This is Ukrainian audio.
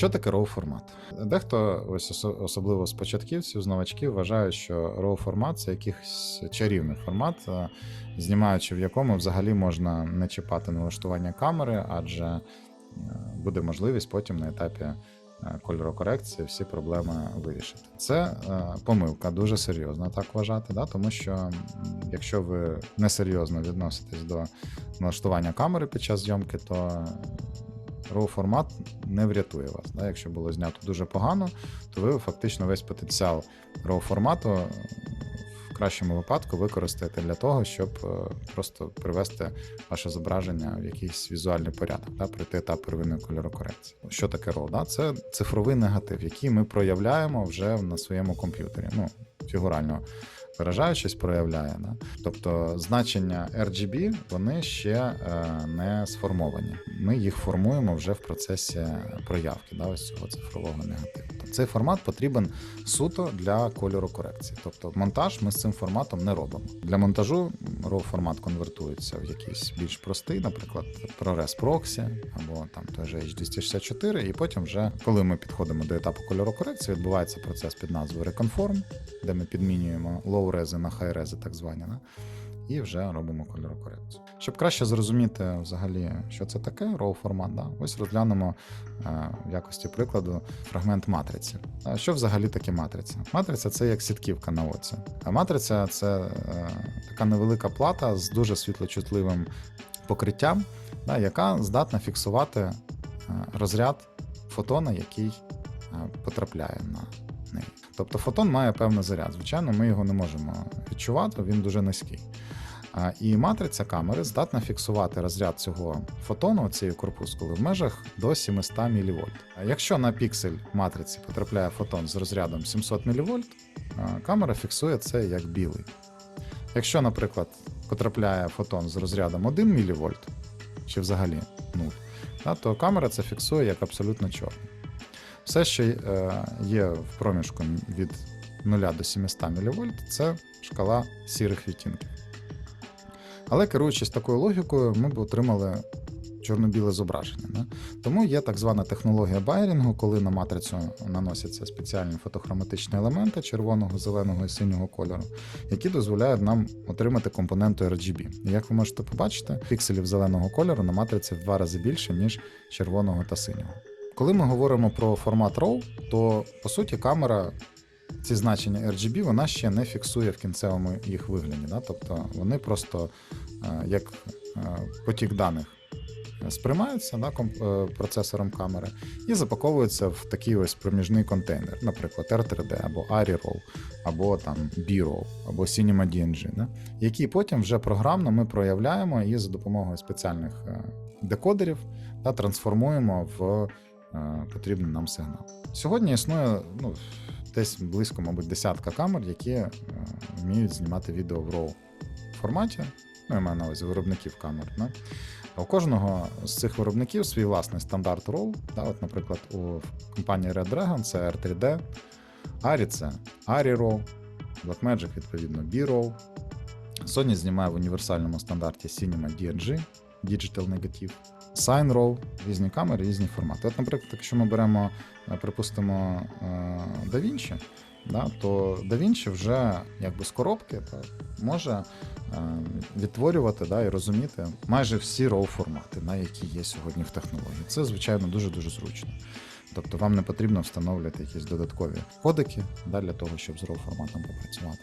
Що таке RAW формат? Дехто, ось особливо з початківців, з новачків, вважає, що RAW формат це якийсь чарівний формат, е, знімаючи в якому взагалі можна не чіпати налаштування камери, адже е, буде можливість потім на етапі е, кольорокорекції всі проблеми вирішити. Це помилка, дуже серйозно так вважати, да? тому що якщо ви несерйозно відноситесь до налаштування камери під час зйомки, то RAW формат не врятує вас. Да? Якщо було знято дуже погано, то ви фактично весь потенціал RAW формату в кращому випадку використаєте для того, щоб е, просто привести ваше зображення в якийсь візуальний порядок, да? пройти етап первинної кольорокорекції. Що таке RAW? Да? Це цифровий негатив, який ми проявляємо вже на своєму комп'ютері. Ну, фігурально виражаючись, проявляє. Да? Тобто значення RGB вони ще е, не сформовані. Ми їх формуємо вже в процесі проявки да, ось цього цифрового негативу. Тобто цей формат потрібен суто для кольору корекції. Тобто монтаж ми з цим форматом не робимо. Для монтажу RAW формат конвертується в якийсь більш простий, наприклад, ProRes Proxy або там той же H264, і потім вже, коли ми підходимо до етапу кольору корекції, відбувається процес під назвою Reconform, де ми підмінюємо low-рези на high-рези, так звані. Да? І вже робимо кольорокорекцію. Щоб краще зрозуміти взагалі, що це таке, RAW формат, да? ось розглянемо е, в якості прикладу фрагмент матриці. А Що взагалі таке матриця? Матриця це як сітківка на оці. А матриця це е, така невелика плата з дуже світлочутливим покриттям, да, яка здатна фіксувати е, розряд фотона, який е, потрапляє на неї. Тобто фотон має певний заряд. Звичайно, ми його не можемо відчувати, він дуже низький. І матриця камери здатна фіксувати розряд цього фотону, цієї корпускули, в межах до 700 мВ. А Якщо на піксель матриці потрапляє фотон з розрядом 700 мВ, камера фіксує це як білий. Якщо, наприклад, потрапляє фотон з розрядом 1 мВ, чи взагалі 0, да, то камера це фіксує як абсолютно чорний. Все, що е, є в проміжку від 0 до 700 мВ, це шкала сірих відтінків. Але керуючись такою логікою, ми б отримали чорно-біле зображення. Да? Тому є так звана технологія байрінгу, коли на матрицю наносяться спеціальні фотохроматичні елементи червоного, зеленого і синього кольору, які дозволяють нам отримати компоненту RGB. Як ви можете побачити, пікселів зеленого кольору на матриці в два рази більше, ніж червоного та синього. Коли ми говоримо про формат RAW, то по суті камера ці значення RGB вона ще не фіксує в кінцевому їх вигляді. Да? Тобто вони просто е, як е, потік даних сприймаються да, е, процесором камери і запаковуються в такий ось проміжний контейнер, наприклад, R3D або ARRI-RAW, або там B-RAW, або Cinema DNG, да? які потім вже програмно ми проявляємо і за допомогою спеціальних е, декодерів да, трансформуємо в е, потрібний нам сигнал. Сьогодні існує ну, десь близько, мабуть, десятка камер, які е, вміють знімати відео в RAW форматі. Ну, я маю на увазі виробників камер. Да? У кожного з цих виробників свій власний стандарт RAW. Да? От, наприклад, у компанії Red Dragon це R3D, ARRI це ARRI RAW, Blackmagic, відповідно, B-RAW. Sony знімає в універсальному стандарті Cinema DNG, Digital Negative. Sign RAW, різні камери, різні формати. От, наприклад, якщо ми беремо, е, припустимо, е, DaVinci, да, то DaVinci вже якби з коробки та, може е, відтворювати да, і розуміти майже всі RAW формати, да, які є сьогодні в технології. Це, звичайно, дуже-дуже зручно. Тобто вам не потрібно встановлювати якісь додаткові кодики да, для того, щоб з RAW форматом попрацювати.